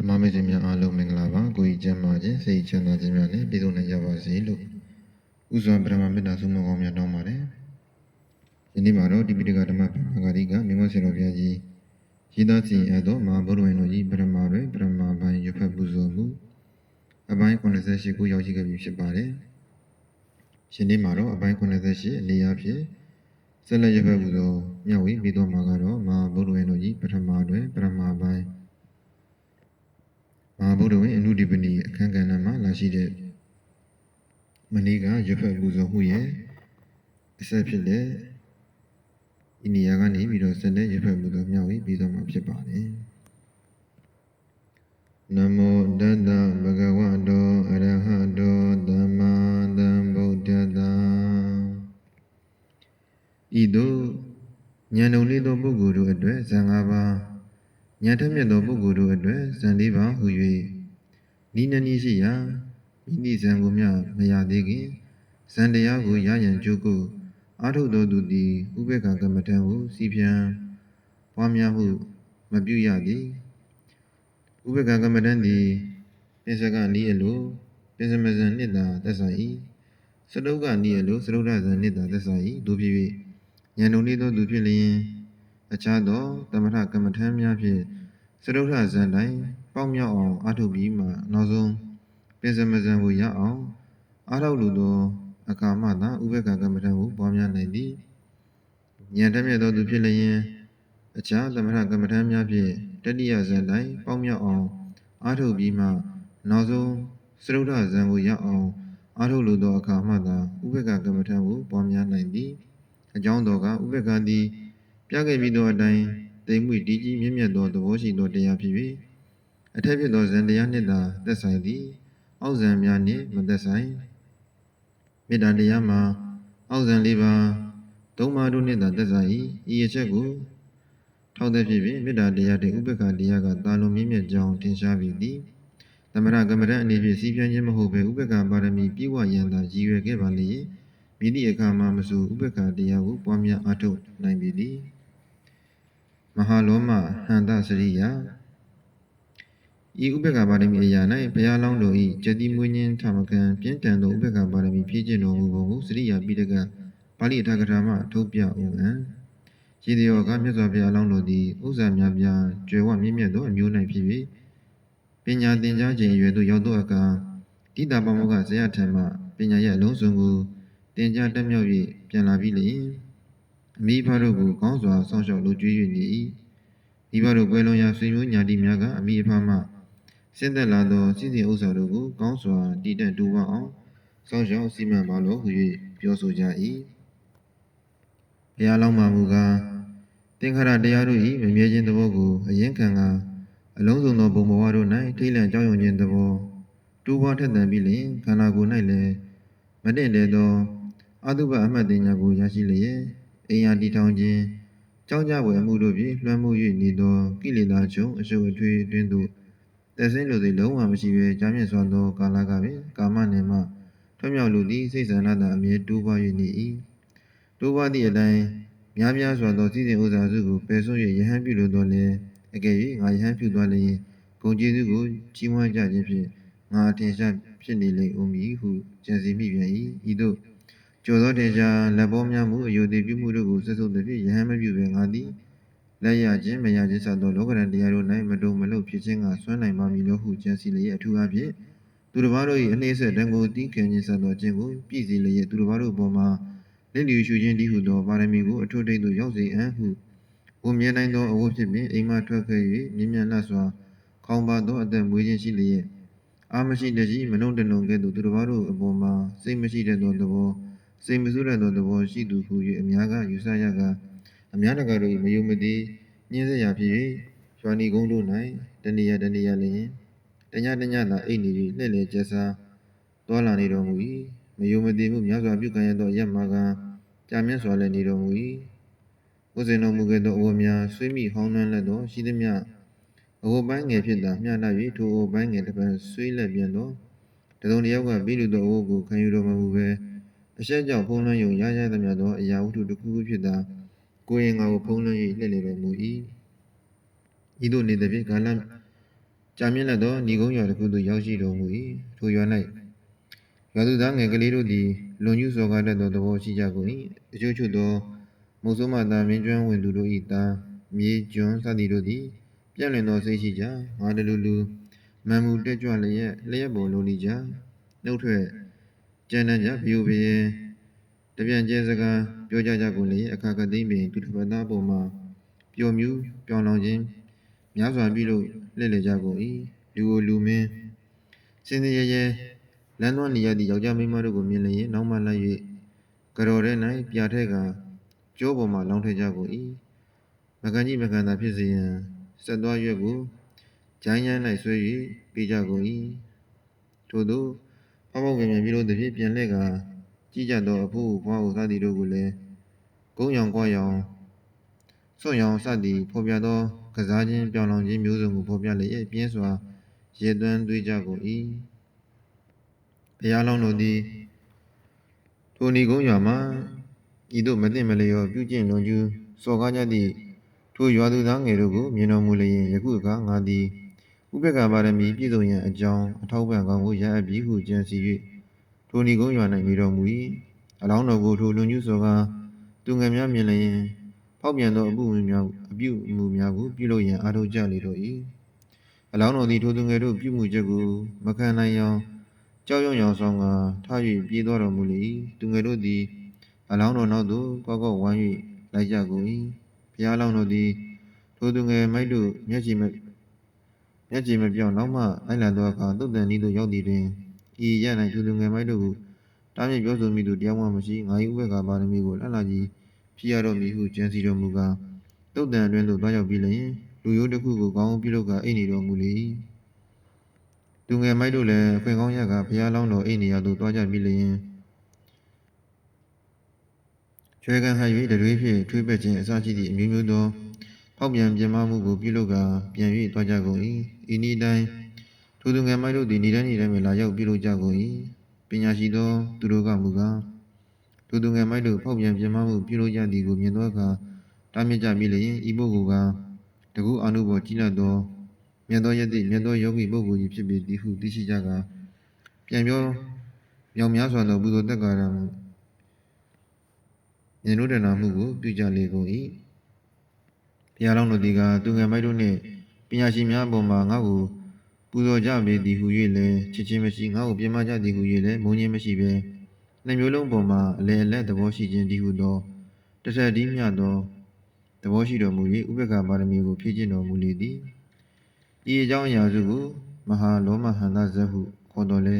ဓမ္မမိတ်ဆွေများအားလုံးမင်္ဂလာပါကိုကြီးကျမ်းမာခြင်းစိတ်ချမ်းသာခြင်းများနဲ့ပြည့်စုံနိုင်ကြပါစေလို့ဥစွာပရမမေတ္တာဆုမကောင်းများတောင်းပါတယ်ယနေ့မှာတော့ဒီပိဋကဓမ္မပရမဂရိကမြတ်ဆွေတော်ဘုရားကြီးရေးသားစီရင်အပ်သောမဟာဗုဒ္ဓဝင်တော်ကြီးပရမတွင်ပရမပိုင်းရွတ်ဖတ်ပူဇော်မှုအပိုင်း88ကိုရောက်ရှိခဲ့ပြီဖြစ်ပါတယ်ရှင်နေ့မှာတော့အပိုင်း88အနေအချင်းဆက်လက်ရွတ်ဖတ်ပူဇော်မြတ်ဝေပြီးတော့မှာကတော့မဟာဗုဒ္ဓဝင်တော်ကြီးပထမတွင်ပရမပိုင်း မဟာဗုဒ္ဓဝင်အနုဒီပနီအခန်းကဏ္ဍမှာလာရှိတဲ့မနေ့ကရွတ်ဖတ်ပူဇော်မှုရဲ့အဆက်ဖြစ်တဲ့ဤနေရာကနေပြီးတော့ဆက်လက်ရွတ်ဖတ်ပူဇော်မြောက်ပြီးပြီးတော့မှာဖြစ်ပါတယ်နမောတတ္တဗဂဝတောအရဟတောသမ္မာသမ္ဗုဒ္ဓတ္တဤသို့ဉာဏ်ုံလေးသောပုဂ္ဂိုလ်တို့အတွက်ဇံ၅ပါး ဉာဏ်ထက်မြတ်သောပုဂ္ဂိုလ်တို့အတွက်ဇန်လေးပါဟူ၍နိနနီရှိရာမိမိဇံကိုမျှမရသေးခင်ဇန်တရားကိုရရန်ကြိုးကိုအာထုသောသူသည်ဥပေက္ခကမ္မထံကိုစီဖြံပွားများမှုမပြုရသည်ဥပေက္ခကမ္မထံသည်ပိစကနီးအလိုပိစမဇန်နှစ်သာသက်ဆိုင်၏စတုကနီးအလိုစရုဒ္ဓဇန်နှစ်သာသက်ဆိုင်၏တို့ဖြစ်၍ဉာဏ်ုံလေးသောသူဖြစ်လျင် အခြားသောသမထကမ္မထမ်းများဖြင့်စရုထဇန်တိုင်းပေါက်မြောက်အောင်အားထုတ်ပြီးမှနောက်ဆုံးပင်စမဇန်ကိုရအောင်အားထုတ်လိုသောအခါမှသာဥပက္ခကမ္မထံကိုပွားများနိုင်သည်ဉာဏ်တတ်မြတ်သောသူဖြစ်လျင်အခြားသမထကမ္မထမ်းများဖြင့်တတိယဇန်တိုင်းပေါက်မြောက်အောင်အားထုတ်ပြီးမှနောက်ဆုံးစရုထဇန်ကိုရအောင်အားထုတ်လိုသောအခါမှသာဥပက္ခကမ္မထံကိုပွားများနိုင်သည်အကြောင်းတော်ကဥပက္ခသည် ပြခဲ့ပြီးသောအတိုင်းတိမ်မွေတည်ကြည်မြင့်မြတ်သောသဘောရှိသောတရားဖြစ်၍အထက်ဖြစ်သောဇန်တရားနှင့်သာသက်ဆိုင်သည်အောက်ဇန်များနှင့်မသက်ဆိုင်မေတ္တာတရားမှာအောက်ဇန်လေးပါးသုံးပါးတို့နှင့်သာသက်ဆိုင်၏ဤအချက်ကိုထောက်သည်ဖြစ်ပြီးမေတ္တာတရားတည်းဥပ္ပခတရားကတာလွန်မြင့်မြတ်ကြောင်းထင်ရှားပြီသည်သမရကမ္မရအနေဖြင့်စီးပြင်းခြင်းမဟုတ်ဘဲဥပ္ပခပါရမီပြည့်ဝရန်သာရည်ရွယ်ခဲ့ပါလေမိသည့်အခါမှမဆိုဥပ္ပခတရားကိုပွားများအားထုတ်နိုင်ပြီသည် မဟာလောမဟန္တစရိယဤဥပ္ပကပါရမီအရာ၌ဘုရားလောင်းတော်၏ကျတိမွေးခြင်းထမကံပြင်းထန်သောဥပ္ပကပါရမီဖြည့်ကျင့်တော်မူပုံကိုစရိယပိဋကပါဠိအထာကထာမှထုတ်ပြဦးအံရည်တော်ကမြတ်စွာဘုရားလောင်းတော်သည်ဥစ္စာများပြားကျွယ်ဝမြင့်မြတ်သောအမျိုး၌ဖြစ်၍ပညာသင်ကြားခြင်းအရွယ်သို့ရောက်သောအခါတိတာပမောကဇယထံမှပညာရဲ့အလုံးစုံကိုသင်ကြားတက်မြောက်၍ပြန်လာပြီးလျှင်အ မိဖတို့ကိုကောင်းစွာစောင့်ရှောက်လုပ်ကြွေး၍နေ၏မိဘတို့ကွယ်လွန်ရာဆွေမျိုးညာတိများကအမိအဖမှဆင်းသက်လာသောစီစဉ်ဥစ္စာတို့ကိုကောင်းစွာတည်တံ့တူဝအောင်စောင့်ရှောက်စီမံပါလို့ဟူ၍ပြောဆိုကြ၏ဘုရားလောင်းမှမူကားသင်္ခါရတရားတို့၏မမြဲခြင်းသဘောကိုအရင်ခံကအလုံးစုံသောဘုံဘဝတို့၌ထိတ်လန့်ကြောက်ရွံ့ခြင်းသဘောတူဝထက်သန်ပြီးလျှင်ခန္ဓာကိုယ်၌လည်းမတင့်တယ်သောအတုပအမှတ်တင်ညာကိုရရှိလျက် အိမ်ယာတည်ထောင်ခြင်းကြောင်းကြဝယ်မှုတို့ဖြင့်လွှမ်းမိုး၍နေသောကိလေသာချုပ်အရှုပ်အထွေးတွင်သို့သက်စင်းလိုသည်လုံးဝမရှိဘဲကြာမြင့်စွာသောကာလကပင်ကာမနယ်မှထွံ့မြောက်လူသည်စိတ်ဆန္ဒသာအမြဲတိုးပွား၍နေ၏တိုးပွားသည့်အတိုင်းများများစွာသောစီစဉ်ဥစ္စာစုကိုပယ်စွန့်၍ယဟန်ပြုလိုသောလည်းအကယ်၍ငါယဟန်ပြုသွားလျင်ဂုံကျေးဇူးကိုကြီးမွမ်းကြခြင်းဖြင့်ငါအထင်ရှားဖြစ်နေလိမ့်ဦးမည်ဟုကြံစီမိပြန်၏ဤသို့ ကျော်သောတေချာလက်ပေါ်များမှုအယုတိပြုမှုတို့ကိုဆက်ဆုပ်သည်ဖြင့်ယဟန်မပြုပင်ငါသည်လက်ရခြင်းမရခြင်းစသောလောကရန်တရားတို့၌မတုံမလုံဖြစ်ခြင်းကဆွမ်းနိုင်ပါမည်လို့ဟုကြံစီလျက်အထူးအဖြင့်သူတစ်ပါးတို့၏အနှိမ့်ဆက်တံကိုတီးခင်ခြင်းစသောခြင်းကိုပြည့်စည်လျက်သူတစ်ပါးတို့ပေါ်မှာလက်လျူရှုခြင်းတည်းဟုသောပါရမီကိုအထွတ်ထိပ်သို့ရောက်စေအံ့ဟုကိုမြဲနိုင်သောအဝတ်ဖြစ်ပင်အိမ်မှထွက်ခဲ့၍မြင့်မြတ်လှစွာခေါင်းပါသောအသက်မွေးခြင်းရှိလျက်အာမရှိတကြီးမနှုံတနှုံကဲ့သို့သူတစ်ပါးတို့အပေါ်မှာစိတ်မရှိတဲ့သောသဘော စိတ်မဆိုးတဲ့သောသဘောရှိသူဟု၍အများကယူဆရကအများတကာတို့၏မယုံမသိညှင်းဆရာဖြစ်၍ရွာနီကုန်းတို့၌တဏှာတဏှာလျင်တညတညသာအိတ်နေ၍လှည့်လည်ကျက်စားတော်လာနေတော်မူ၏မယုံမသိမှုများစွာပြုကံရသောအရက်မှာကကြာမြင့်စွာလည်းနေတော်မူ၏ဘုဇင်တော်မူခဲ့သောအဝတ်များဆွေးမိဟောင်းနှမ်းလက်သောရှိသည်မြအဝတ်ပိုင်းငယ်ဖြစ်သာမျှနှပ်၍ထိုအဝတ်ပိုင်းငယ်တစ်ပံဆွေးလက်ပြန်သောတစုံတစ်ယောက်ကပြီးလူသောအဝတ်ကိုခံယူတော်မမူဘဲ အရှက်ကြောင့်ဖုံးလွှမ်းယုံရရသမျှသောအရာဝတ္ထုတစ်ခုခုဖြစ်သာကိုယ်ရင်ငါကိုဖုံးလွှမ်း၍လှည့်လည်တော်မူ၏ဤသို့နေသည်ဖြင့်ကာလကြာမြင့်လက်သောညီကုန်းရွာတစ်ခုသို့ရောက်ရှိတော်မူ၏ထိုရွာ၌ရွာသူသားငယ်ကလေးတို့သည်လွန်ကျူးစော်ကားတတ်သောသဘောရှိကြကုန်၏အချို့ချို့သောမုတ်ဆိုးမသားမင်းကျွမ်းဝင်သူတို့၏သားမြေကျွန်းစသည်တို့သည်ပြန့်လွင်သောစိတ်ရှိကြငါတလူလူမန်မူတက်ကြွလျက်လျက်ပေါ်လုံးလိကြနှုတ်ထွက် ကျန်တန်ကြဘီယိုဘီယတပြန်ကျဲစကားပြောကြကြကုန်လေအခါကသိမ့်ပင်သူတစ်ပတ်သားပေါ်မှာပျော်မြူးပြောင်းလောင်ခြင်းများစွာပြုလို့လှည့်လေကြကုန်၏လူကိုလူမင်းစင်စင်ရဲရဲလမ်းသွားနေရသည့်ယောက်ျားမိန်းမတို့ကိုမြင်လျင်နောက်မှလိုက်၍ကြော်ထဲ၌ပြာထက်ကကျိုးပေါ်မှလောင်းထည့်ကြကုန်၏မကန်ကြီးမကန်သာဖြစ်စေရန်ဆက်သွားရွက်ကိုဂျိုင်းရမ်း၌ဆွဲ၍ပေးကြကုန်၏ထို့သော ဖောက်ဖောက်ပြန်ပြန်ပြုလို့တဖြည်းပြန်လှည့်ကကြည့်ကြသောအဖို့ဘွားကိုစသည်တို့ကိုလည်းကုန်းရောင်ကွာရောင်စွန့်ရောင်စသည်ဖော်ပြသော ကစားခြင်းပြောင်းလောင်ခြင်းမျိုးစုံကိုဖော်ပြလျက်ပြင်းစွာရေသွမ်းသွေးကြကုန်၏ဘုရားလောင်းတို့သည်ထိုဏီကုန်းရွာမှာဤသို့မသိမလျော်ပြုကျင့်လွန်ကျူးစော်ကားကြသည့်ထိုရွာသူသားငယ်တို့ကိုမြင်တော်မူလျင်ယခုအခါငါသည် ဥပက္ခပါရမီပြည့်စုံရန်အကြောင်းအထောက်ပံ့ကောင်းကိုရအပ်ပြီးဟုကြံစီ၍ထိုဏီကုန်းရွာ၌နေတော်မူ၏အလောင်းတော်ကိုထိုလွန်ကျူးစော်ကားသူငယ်များမြင်လျင်ဖောက်ပြန်သောအမှုများအပြုအမူများကိုပြုလုပ်ရန်အားထုတ်ကြလေတော့၏အလောင်းတော်သည်ထိုသူငယ်တို့ပြုမှုချက်ကိုမခံနိုင်အောင်ကြောက်ရွံ့ရောင်ဆောင်ကထား၍ပြေးသွားတော်မူလေ၏သူငယ်တို့သည်အလောင်းတော်နောက်သို့ကောက်ကောက်ဝိုင်း၍လိုက်ကြကုန်၏ဘုရားလောင်းတော်သည်ထိုသူငယ်မိုက်တို့မျက်ကြည် မမျက်ကြည်မပြောင်းနောက်မှလိုက်လာသောအခါတုတ်တန်ဤသို့ရောက်သည်တွင်ဤရ၌ထိုသူငယ်မိုက်တို့ကိုတားမြစ်ပြောဆိုမိသူတရားမှမရှိငါ၏ဥပ္ပခါပါရမီကိုလှလှကြီးဖြစ်ရတော့မည်ဟုကြံစီတော်မူကားတုတ်တန်အတွင်းသို့သွားရောက်ပြီးလျင်လူရိုးတစ်ခုကိုကောင်းပြုလုပ်ကာအိတ်နေတော်မူလေ၏သူငယ်မိုက်တို့လည်းအခွင့်ကောင်းရကဘုရားလောင်းတော်အိတ်နေရာသို့သွားကြပြီးလျင်ချွေကန်ဟ၍တရွေးဖြင့်ထွေးပက်ခြင်းအစရှိသည့်အမျိုးမျိုးသော ဖောက်ပြန်ပြင်မမှုကိုပြုလုပ်ကာပြန်၍သွားကြကုန်၏ဤနည်းတိုင်းထိုသူငယ်မိုက်တို့သည်နေတိုင်းနေတိုင်းပဲလာရောက်ပြုလုပ်ကြကုန်၏ပညာရှိသောသူတို့ကမူကားထိုသူငယ်မိုက်တို့ဖောက်ပြန်ပြင်မမှုပြုလုပ်ကြသည်ကိုမြင်သောအခါတားမြစ်ကြပြီးလျင်ဤပုဂ္ဂိုလ်ကတကူအာနုဘောကြီးလတ်သောမြတ်သောယတိမြတ်သောယောဂီပုဂ္ဂိုလ်ကြီးဖြစ်ပေသည်ဟုသိရှိကြကာပြန်ပြောမြောင်များစွာသောဘုဇောတက်ကာရမှုဉာဏ်တို့တနာမှုကိုပြုကြလေကုန်၏ ဘုရားလောင်းတို့သည်ကသူငယ်မိုက်တို့နှင့်ပညာရှိများအပေါ်မှာငါ့ကိုပူဇော်ကြပေသည်ဟု၍လည်းချစ်ချင်းမရှိငါ့ကိုပြမကြသည်ဟု၍လည်းမုန်းခြင်းမရှိဘဲနှမျိုးလုံးပေါ်မှာအလယ်အလတ်သဘောရှိခြင်းတည်းဟုသောတစ်ဆက်တည်းမျှသောသဘောရှိတော်မူ၍ဥပ္ပခါပါရမီကိုဖြည့်ကျင့်တော်မူလေသည်ဤအကြောင်းအရာစုကိုမဟာလောမဟန္တာဇက်ဟုခေါ်တော်လဲ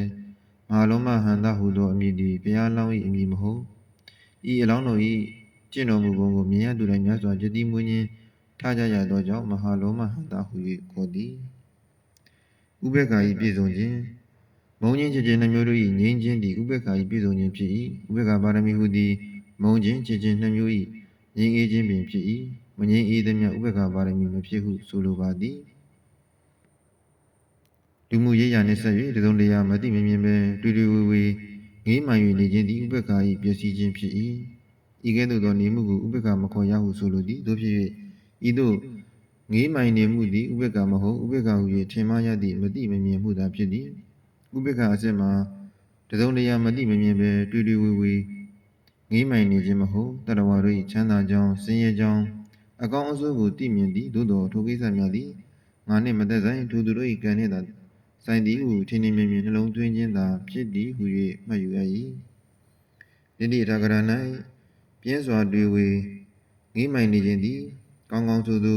မဟာလောမဟန္တာဟုသောအမည်သည်ဘုရားလောင်း၏အမည်မဟုတ်ဤအလောင်းတော်၏ကျင့်တော်မူပုံကိုမြင်ရသူတိုင်းများစွာကြည်တိမွေးခြင်း ထားကြရသောကြောင့်မဟာလောမဟန္တာဟု၍ခေါ်သည်ဥပ္ပခါ၏ပြည့်စုံခြင်းမုံခြင်းချစ်ခြင်းနှမျိုးတို့၏ငြိမ်းခြင်းသည်ဥပ္ပခါ၏ပြည့်စုံခြင်းဖြစ်၏ဥပ္ပခါပါရမီဟုသည်မုံခြင်းချစ်ခြင်းနှမျိုး၏ငြိမ်းအေးခြင်းပင်ဖြစ်၏မငြိမ်းအေးသည်မြဥပ္ပခါပါရမီမဖြစ်ဟုဆိုလိုပါသည်လူမှုရေးရာနှင့်ဆက်၍တစုံတရာမသိမမြင်ပဲတွေ့တွေ့ဝေဝေငေးမှန်၍နေခြင်းသည်ဥပ္ပခါ၏ပျက်စီးခြင်းဖြစ်၏ဤကဲ့သို့သောနေမှုကိုဥပ္ပခါမခေါ်ရဟုဆိုလိုသည်တို့ဖြစ်၍ ဤသို့ငေးမှန်နေမှုသည်ဥပ္ပခါမဟုတ်ဥပ္ပခါဟု၍ထင်မှားရသည့်မသိမမြင်မှုသာဖြစ်သည်ဥပ္ပခါအစစ်မှာတစုံတရာမသိမမြင်ပဲတွေ့တွေ့ဝေဝေငေးမှန်နေခြင်းမဟုတ်တတဝါတို့၏ချမ်းသာကြောင်းစင်ရဲကြောင်းအကောင်းအဆိုးကိုသိမြင်သည်သို့သောထိုကိစ္စများသည်ငါနှင့်မသက်ဆိုင်ထိုသူတို့၏ကံနှင့်သာဆိုင်သည်ဟုထင်ထင်မြင်မြင်နှလုံးသွင်းခြင်းသာဖြစ်သည်ဟု၍မှတ်ယူရ၏ယတိထာဂရ၌ပြင်းစွာတွေ့ဝေငေးမိုင်နေခြင်းသည် ကောင်းကောင်းဆိုသူ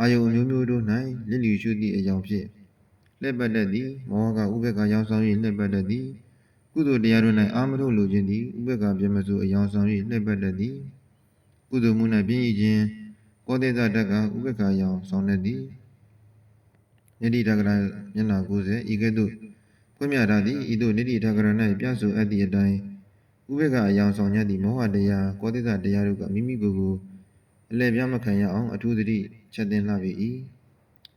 အာယုံအမျိုးမျိုးတို့၌လစ်လျူရှုသည့်အကြောင်းဖြင့်လက်ပတ်တတ်သည်မောဟကဥပ္ပကရောင်ဆောင်၍လက်ပတ်တတ်သည်ကုသိုလ်တရားတို့၌အာမထုတ်လိုခြင်းသည်ဥပ္ပကပြမစုအယောင်ဆောင်၍လက်ပတ်တတ်သည်ကုသိုလ်မှု၌ပြင်းရည်ခြင်းကောသေသတတ်ကဥပ္ပကရောင်ဆောင်တတ်သည်နိတိတဂရမျက်နှာ90ဤကဲ့သို့ဖွင့်မြထားသည်ဤသို့နိတိတဂရ၌ပြဆိုအပ်သည့်အတိုင်းဥပ္ပကအယောင်ဆောင်ရသည့်မောဟတရားကောသေသတရားတို့ကမိမိကိုယ်ကို အလဲပြမခံရအောင်အထူးသတိချက်တင်လှပေ၏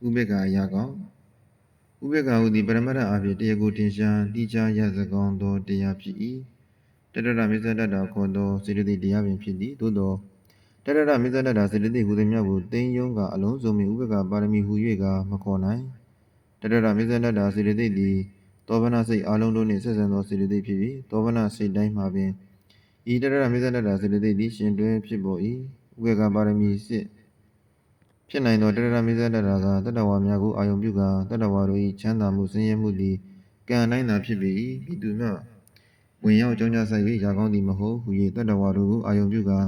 ဥပ္ပကအရာကောင်ဥပ္ပကဟုသည်ပရမတ္ထအဖြစ်တရားကိုတင်ရှားတိကျရစကောင်းသောတရားဖြစ်၏တတရမစ္ဆတတ္တခေါ်သောစေတသိက်တရားပင်ဖြစ်သည်သို့သောတတရမစ္ဆတတ္တစေတသိက်ဟူသည်များကိုသိယုံကအလုံးစုံမီဥပ္ပကပါရမီဟူ၍ကမခေါ်နိုင်တတရမေဇနတ္တာစေတသိက်သည်သောဗနာစိတ်အလုံးတို့နှင့်ဆက်ဆံသောစေတသိက်ဖြစ်ပြီးသောဗနာစိတ်တိုင်းမှာပင်ဤတတရမေဇနတ္တာစေတသိက်သည်ရှင်တွဲဖြစ်ပေါ်၏ ဥပေက္ခပါရမီစစ်ဖြစ်နိုင်သောတတရမေဇနတ္တာကတတ္တဝါများကိုအာယုံပြုကာတတ္တဝါတို့၏ချမ်းသာမှုဆင်းရဲမှုသည်ကံတိုင်းသာဖြစ်ပေ၏ဤသူမှဝင်ရောက်ကြောင်းကြဆိုင်၍ရာကောင်းသည်မဟုတ်ဟူ၍တတ္တဝါတို့ကိုအာယုံပြုကာ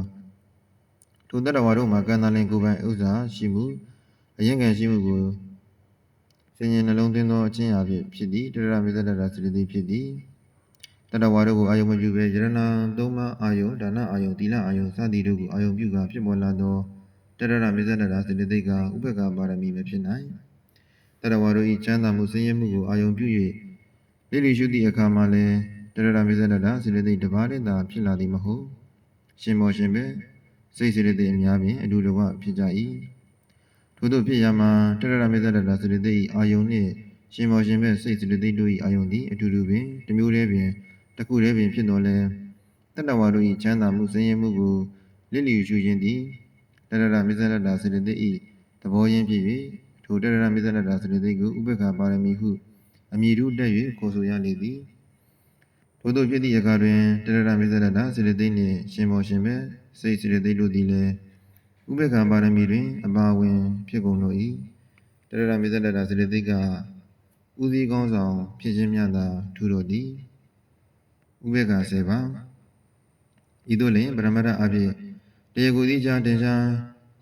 ထိုတတ္တဝါတို့မှာကံတန်လင်ကိုယ်ပိုင်ဥစ္စာရှိမှုအရင်ကံရှိမှုကိုစဉ္ဉနှလုံးသွင်းသောအချင်းအဖြစ်ဖြစ်သည်တရရမေတ္တာစေတသိက်ဖြစ်သည် တတဝါတို့ကိုအာယုံမပြုဘဲယရဏသုံးပါးအာယုံဒါနအာယုံသီလအာယုံစသည်တို့ကိုအာယုံပြုကာဖြစ်ပေါ်လာသောတရရမေတ္တာစေတသိက်ကဥပက္ခပါရမီမဖြစ်နိုင်တတဝါတို့၏ချမ်းသာမှုဆင်းရဲမှုကိုအာယုံပြု၍လိလိရှုသည့်အခါမှာလည်းတရရမေတ္တာစေတသိက်တစ်ပါးတည်းသာဖြစ်လာသည်မဟုတ်ရှင်မောရှင်ပဲစိတ်စေတသိက်အများဖြင့်အတူတကွဖြစ်ကြ၏ထို့သောဖြစ်ရမှာတရရမေတ္တာစေတသိက်၏အာယုံနှင့်ရှင်မောရှင်ပဲစိတ်စေတသိက်တို့၏အာယုံသည်အတူတူပင်တစ်မျိုးတည်းပင် တစ်ခုတည်းပင်ဖြစ်တော်လဲတတဝါတို့၏ချမ်းသာမှုဆင်းရဲမှုကိုလိလိရှုခြင်းသည်တရရမေတ္တာစေတသိက်၏သဘောရင်းဖြစ်၍ထိုတရရမေတ္တာစေတသိက်ကိုဥပ္ပခါပါရမီဟုအမည်တူတက်၍ခေါ်ဆိုရလေသည်ထို့သောဖြစ်သည့်အခါတွင်တရရမေဇရတစေတသိက်နှင့်ရှင်မောရှင်ပဲစိတ်စေတသိက်တို့သည်လည်းဥပေက္ခပါရမီတွင်အပါဝင်ဖြစ်ကုန်လို့၏တရရမေဇရတစေတသိက်ကဥစည်းကောင်းဆောင်ဖြစ်ခြင်းများသာထူတော်သည် ဥပေက္ခ10ပါးဤသို့လျှင်ပရမတ္ထအဖြစ်တရားကိုယ်သည်ချာတင်ရှား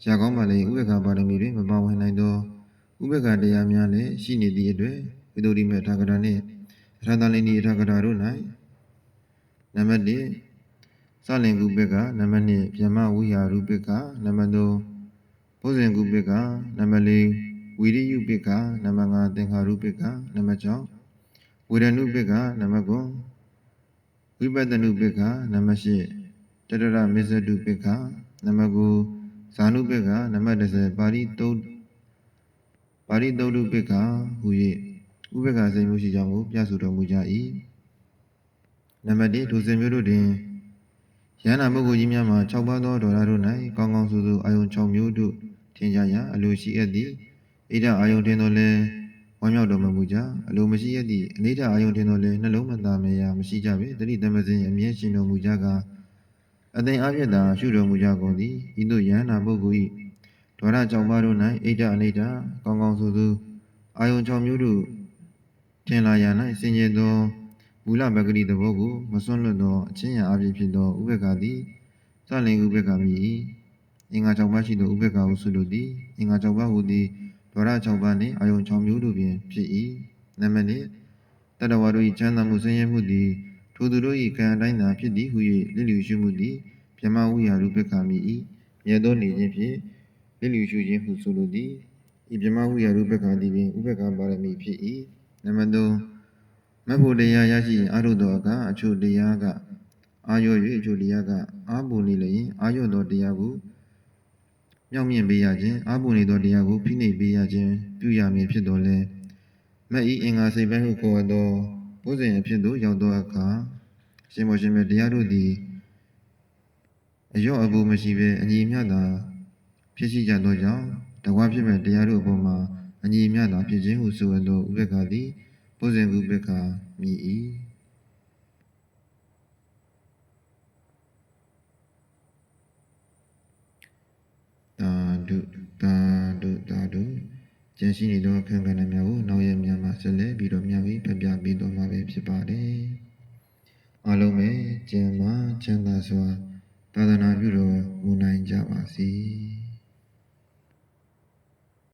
ရာကောင်းပါလေဥပေက္ခပါရမီတွင်မပါဝင်နိုင်သောဥပေက္ခတရားများလည်းရှိနေသည့်အတွက်ဝိသုဒ္ဓိမေထာဂရနှင့်အထာတလင်းဒီအထာဂရတို့၌နံပါတ်1စလင်ကုပ္ပကနံပါတ်2ဗျမဝိဟာရုပ္ပကနံပါတ်3ဘုဇင်ကုပ္ပကနံပါတ်4ဝိရိယုပ္ပကနံပါတ်5သင်္ခါရုပ္ပကနံပါတ်6ဝေဒနုပ္ပကနံပါတ်9 ဝိပဿနုပ္ပကနံပါတ်8တတရမေဇတုပ္ပကနံပါတ်9ဇာနုပ္ပကနံပါတ်10ပါရိတုတ်ပါရိတုတ်တုပ္ပကဟူ၍ဥပ္ပကစိတ်မှုရှိကြောင်းကိုပြဆိုတော်မူကြ၏နံပါတ်1ဒုစင်မျိုးတို့တွင်ယန္နာပုဂ္ဂိုလ်ကြီးများမှာ6ပါးသောဒေါရတို့၌ကောင်းကောင်းဆိုဆိုအာယုံ6မျိုးတို့ထင်ကြရာအလိုရှိအပ်သည်ဣဒအာယုံတင်တော်လဲ ဝမ်းမြောက်တော်မမူကြအလိုမရှိအပ်သည့်အနိဒအာယုံတင်တော်လဲနှလုံးမသားမယာမရှိကြပေတတိတမစင်အမြဲရှင်တော်မူကြကအသင်အပြည့်သာရှုတော်မူကြကုန်သည်ဤသို့ယန္နာပုဂ္ဂိုလ်၏ဒေါရ6ပါးတို့၌ဣဒအနိဒကောင်းကောင်းဆိုဆိုအာယုံ6မျိုးတို့ထင်လာရ၌စင်ကြယ်သောမူလပဂတိသဘောကိုမစွန့်လွတ်သောအချင်းရာအဖြစ်ဖြစ်သောဥပ္ပခါသည်စလင်ဥပ္ပခါမည်၏အင်္ဂါ၆ပါးရှိသောဥပ္ပခါဟုဆိုလိုသည်အင်္ဂါ၆ပါးဟူသည် ဒွါရ၆ပါးနှင့်အာယုံ၆မျိုးတို့ပင်ဖြစ်၏နံပါတ်၄တတဝါတို့၏ချမ်းသာမှုဆင်းရဲမှုသည်ထိုသူတို့၏ကံအတိုင်းသာဖြစ်သည်ဟု၍လစ်လျူရှုမှုသည်ဗြဟ္မဝိဟာရုပ္ပခါမည်၏မြတ်သောနေခြင်းဖြင့်လစ်လျူရှုခြင်းဟုဆိုလိုသည်ဤဗြဟ္မဝိဟာရုပ္ပခါသည်ပင်ဥပ္ပခါပါရမီဖြစ်၏နံပါတ်၃မတ်ဖို့တရားရရှိရင်အာရုသောအခါအချို့တရားကအာရော၍အချို့တရားကအာပူနေလျင်အာရောသောတရားကို မြောက်မြင့်ပေးရခြင်းအာပူနေသောတရားကိုဖိနှိပ်ပေးရခြင်းပြုရမည်ဖြစ်တော်လဲမက်ဤအင်္ဂါစိတ်ပိုင်းဟုခေါ်သောဘုဇင်အဖြစ်သို့ရောက်သောအခါရှင်မောရှင်မြတ်တရားတို့သည်အယောအဘူမရှိဘဲအညီမျှသာဖြစ်ရှိကြသောကြောင့်တကွာဖြစ်မဲ့တရားတို့အပေါ်မှာအညီမျှသာဖြစ်ခြင်းဟုဆိုအပ်သောဥပ္ပခါသည်ဘုဇင်ဥပ္ပခါမြည်၏ ဓုသာဓုသာဓုကျန်ရှိနေသောအခန်းကဏ္ဍများကိုနောက်ရမြန်မာဆက်လက်ပြီးတော့မျှဝေဖပြပေးသွားမှာပဲဖြစ်ပါတယ်။အားလုံးပဲကျမ်းမာချမ်းသာစွာသာသနာပြုတော်မူနိုင်ကြပါစေ။